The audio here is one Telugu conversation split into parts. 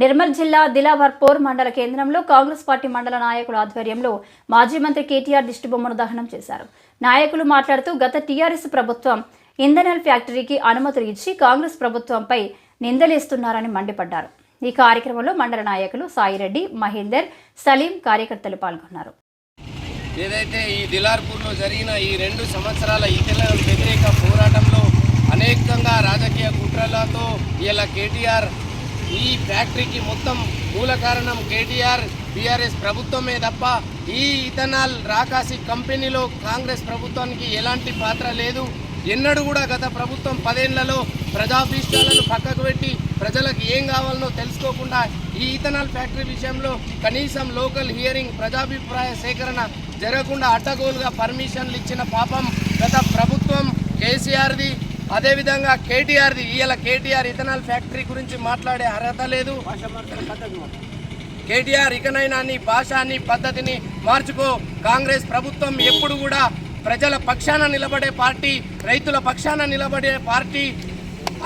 నిర్మల్ జిల్లా దిలావర్పూర్ మండల కేంద్రంలో కాంగ్రెస్ పార్టీ మండల నాయకుల ఆధ్వర్యంలో మాజీ మంత్రి కేటీఆర్ దిష్టిబొమ్మను దహనం చేశారు. నాయకులు మాట్లాడుతూ గత టీఆర్ఎస్ ప్రభుత్వం ఇంధనల్ ఫ్యాక్టరీకి అనుమతులు ఇచ్చి కాంగ్రెస్ ప్రభుత్వంపై నిందలేస్తున్నారని మండిపడ్డారు. ఈ కార్యక్రమంలో మండల నాయకులు సాయిరెడ్డి మహేందర్ సలీం కార్యకర్తలు పాల్గొన్నారు. ఏదైతే ఈ దిలార్పూర్లో జరిగిన ఈ రెండు సంవత్సరాల ఇతర వ్యతిరేక పోరాటంలో అనేకంగా రాజకీయ కుట్రలతో ఇలా కేటీఆర్ ఈ ఫ్యాక్టరీకి మొత్తం మూల కారణం కేటీఆర్ బీఆర్ఎస్ ప్రభుత్వమే తప్ప ఈ ఇథనాల్ రాకాసి కంపెనీలో కాంగ్రెస్ ప్రభుత్వానికి ఎలాంటి పాత్ర లేదు. ఎన్నడూ కూడా గత ప్రభుత్వం పదేళ్ళలో ప్రజాభీష్టాలను పక్కకు పెట్టి ప్రజలకు ఏం కావాలనో తెలుసుకోకుండా ఈ ఇథనాల్ ఫ్యాక్టరీ విషయంలో కనీసం లోకల్ హియరింగ్ ప్రజాభిప్రాయ సేకరణ జరగకుండా అడ్డగోలుగా పర్మిషన్లు ఇచ్చిన పాపం గత ప్రభుత్వం కేసీఆర్ది. అదేవిధంగా కేటీఆర్ది ఇవాళ కేటీఆర్ ఇథనాల్ ఫ్యాక్టరీ గురించి మాట్లాడే అర్హత లేదు. కేటీఆర్ ఇకనైనా నీ భాష పద్ధతిని మార్చుకో. కాంగ్రెస్ ప్రభుత్వం ఎప్పుడు కూడా ప్రజల పక్షాన నిలబడే పార్టీ రైతుల పక్షాన నిలబడే పార్టీ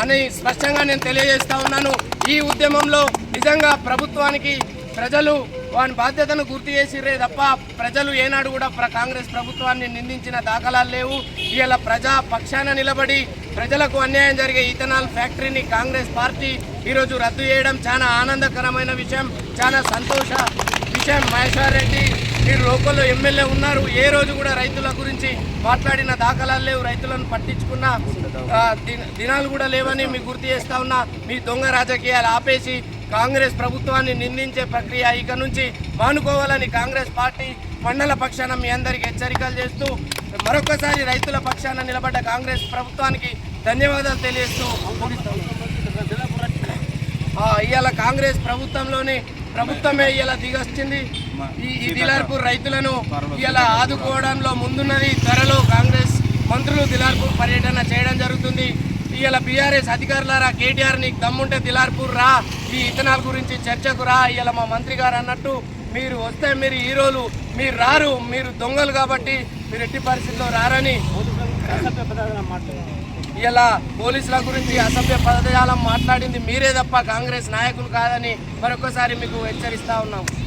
అని స్పష్టంగా నేను తెలియజేస్తా ఉన్నాను. ఈ ఉద్యమంలో నిజంగా ప్రభుత్వానికి ప్రజలు వాని బాధ్యతను గుర్తు చేసిరే తప్ప ప్రజలు ఏనాడు కూడా ప్ర కాంగ్రెస్ ప్రభుత్వాన్ని నిందించిన దాఖలాలు లేవు. ఇలా ప్రజా పక్షాన నిలబడి ప్రజలకు అన్యాయం జరిగే ఇథనాల్ ఫ్యాక్టరీని కాంగ్రెస్ పార్టీ ఈరోజు రద్దు చేయడం చాలా ఆనందకరమైన విషయం చాలా సంతోష విషయం. మహేశ్వర్ రెడ్డి మీరు లోకల్లో ఎమ్మెల్యే ఉన్నారు. ఏ రోజు కూడా రైతుల గురించి మాట్లాడిన దాఖలాలు లేవు. రైతులను పట్టించుకున్న దినాలు కూడా లేవని మీకు గుర్తు చేస్తా ఉన్నా. మీ దొంగ రాజకీయాలు ఆపేసి కాంగ్రెస్ ప్రభుత్వాన్ని నిందించే ప్రక్రియ ఇక నుంచి మానుకోవాలని కాంగ్రెస్ పార్టీ మండల పక్షాన మీ అందరికీ హెచ్చరికలు చేస్తూ మరొకసారి రైతుల పక్షాన నిలబడ్డ కాంగ్రెస్ ప్రభుత్వానికి ధన్యవాదాలు తెలియజేస్తూ ఇవాళ కాంగ్రెస్ ప్రభుత్వంలోని ప్రభుత్వమే ఇలా దిగొచ్చింది. ఈ ఈ దిలార్పూర్ రైతులను ఇలా ఆదుకోవడంలో ముందున్నది త్వరలో కాంగ్రెస్ మంత్రులు దిలార్పూర్ పర్యటన చేయడం జరుగుతుంది. ఇవాళ బీఆర్ఎస్ అధికారులారా కేటీఆర్ నీకు దమ్ముంటే దిలార్పూర్ రా ఈ ఇథనాల్ గురించి చర్చకు రా ఇలా మా మంత్రి గారు అన్నట్టు మీరు వస్తే మీరు హీరోలు మీరు రారు మీరు దొంగలు కాబట్టి మీరు ఎట్టి పరిస్థితుల్లో రారని. ఇలా పోలీసుల గురించి అసభ్య పదజాలం మాట్లాడింది మీరే తప్ప కాంగ్రెస్ నాయకులు కాదని మరొకసారి మీకు హెచ్చరిస్తా ఉన్నాం.